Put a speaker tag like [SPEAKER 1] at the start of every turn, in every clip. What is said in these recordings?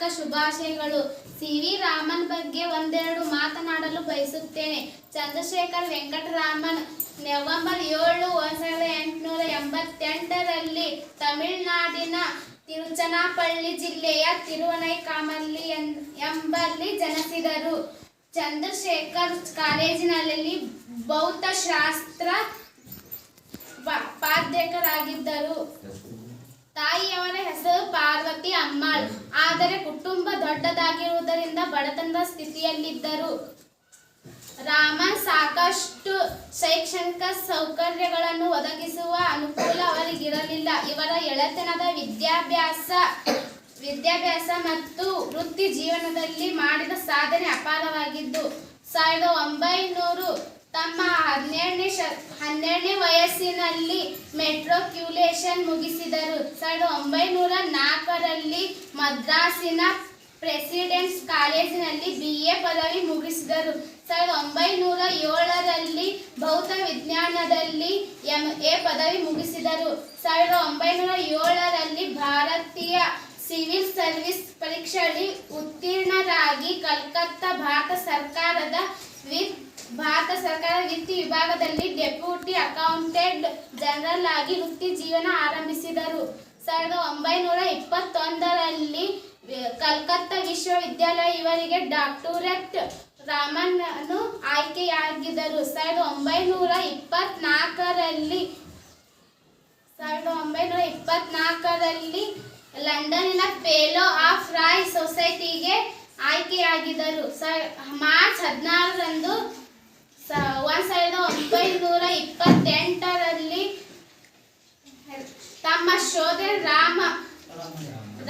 [SPEAKER 1] ಹಾರ್ದಿಕ ಶುಭಾಶಯಗಳು. C. V. Raman ಬಗ್ಗೆ ಒಂದೆರಡು ಮಾತನಾಡಲು ಬಯಸುತ್ತೇನೆ. ಚಂದ್ರಶೇಖರ್ ವೆಂಕಟರಾಮನ್, ನವೆಂಬರ್ ಏಳು ಒಂದ್ ಸಾವಿರದ ಎಂಟುನೂರ ಎಂಬತ್ತೆಂಟರಲ್ಲಿ ತಮಿಳುನಾಡಿನ ತಿರುಚನಾಪಳ್ಳಿ ಜಿಲ್ಲೆಯ ತಿರುವನೈಕಾಮಲ್ಲಿ ಎಂಬಲ್ಲಿ ಜನಿಸಿದರು. ಚಂದ್ರಶೇಖರ್ ಕಾಲೇಜಿನಲ್ಲಿ ಭೌತಶಾಸ್ತ್ರ ಪಾಧ್ಯಕರಾಗಿದ್ದರು ತಾಯಿಯವರ ಹೆಸರು ಅಮ್ಮಾಳ್ ಆದರೆ ಕುಟುಂಬ ದೊಡ್ಡದಾಗಿರುವುದರಿಂದ ಬಡತನದ ಸ್ಥಿತಿಯಲ್ಲಿದ್ದರು. ರಾಮ ಸಾಕಷ್ಟು ಶೈಕ್ಷಣಿಕ ಸೌಕರ್ಯಗಳನ್ನು ಒದಗಿಸುವ ಅನುಕೂಲ ಅವರಿಗಿರಲಿಲ್ಲ. ಇವರ ಎಳೆತನದ ವಿದ್ಯಾಭ್ಯಾಸ ವಿದ್ಯಾಭ್ಯಾಸ ಮತ್ತು ವೃತ್ತಿ ಜೀವನದಲ್ಲಿ ಮಾಡಿದ ಸಾಧನೆ ಅಪಾರವಾಗಿದ್ದು, ಸಾವಿರದ ಒಂಬೈನೂರು ತಮ್ಮ ಹನ್ನೆರಡನೇ ಶ, ಹನ್ನೆರಡನೇ ವಯಸ್ಸಿನಲ್ಲಿ ಮೆಟ್ರೋಕ್ಯುಲೇಷನ್ ಮುಗಿಸಿದರು. ಸಾವಿರದ ಒಂಬೈನೂರ ನಾಲ್ಕರಲ್ಲಿ ಮದ್ರಾಸಿನ ಪ್ರೆಸಿಡೆನ್ಸ್ ಕಾಲೇಜಿನಲ್ಲಿ ಬಿ ಎ ಪದವಿ ಮುಗಿಸಿದರು. ಸಾವಿರದ ಒಂಬೈನೂರ ಏಳರಲ್ಲಿ ಭೌತ ವಿಜ್ಞಾನದಲ್ಲಿ ಎಂ ಎ ಪದವಿ ಮುಗಿಸಿದರು. ಸಾವಿರದ ಒಂಬೈನೂರ ಏಳರಲ್ಲಿ ಭಾರತೀಯ ಸಿವಿಲ್ ಸರ್ವಿಸ್ ಪರೀಕ್ಷೆಯಲ್ಲಿ ಉತ್ತೀರ್ಣರಾಗಿ ಕಲ್ಕತ್ತಾ, ಭಾರತ ಸರ್ಕಾರದ ವಿತ್ ಭಾರತ ಸರ್ಕಾರ ವಿತ್ತಿ ವಿಭಾಗದಲ್ಲಿ ಡೆಪ್ಯೂಟಿ ಅಕೌಂಟೆಂಟ್ ಜನರಲ್ ಆಗಿ ವೃತ್ತಿ ಜೀವನ ಆರಂಭಿಸಿದರು. ಸಾವಿರದ ಒಂಬೈನೂರ ಇಪ್ಪತ್ತೊಂದರಲ್ಲಿ ಕಲ್ಕತ್ತಾ ವಿಶ್ವವಿದ್ಯಾಲಯ ಇವರಿಗೆ ಡಾಕ್ಟರೇಟ್ ರಾಮನ್ನು ಆಯ್ಕೆಯಾಗಿದ್ದರು. ಸಾವಿರದ ಒಂಬೈನೂರ ಇಪ್ಪತ್ನಾಲ್ಕರಲ್ಲಿ, ಸಾವಿರದ ಒಂಬೈನೂರ ಇಪ್ಪತ್ನಾಲ್ಕರಲ್ಲಿ ಲಂಡನ್ನಿನ ಫೇಲೋ ಆಫ್ ರಾಯ್ ಸೊಸೈಟಿಗೆ ಆಯ್ಕೆಯಾಗಿದ್ದರು. ಮಾರ್ಚ್ ಹದಿನಾರರಂದು ಸಾವಿರದ ಒಂಬೈನೂರ ಇಪ್ಪತ್ತೆಂಟರಲ್ಲಿ ತಮ್ಮ ಶೋಧ ರಾಮ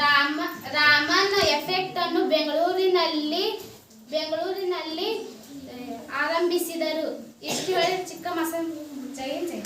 [SPEAKER 1] ರಾಮ, ರಾಮನ್ ಎಫೆಕ್ಟ್ ಅನ್ನು ಬೆಂಗಳೂರಿನಲ್ಲಿ ಬೆಂಗಳೂರಿನಲ್ಲಿ ಆರಂಭಿಸಿದರು. ಇಷ್ಟು ಹೇಳಿ ಚಿಕ್ಕ ಜೈ ಜೈ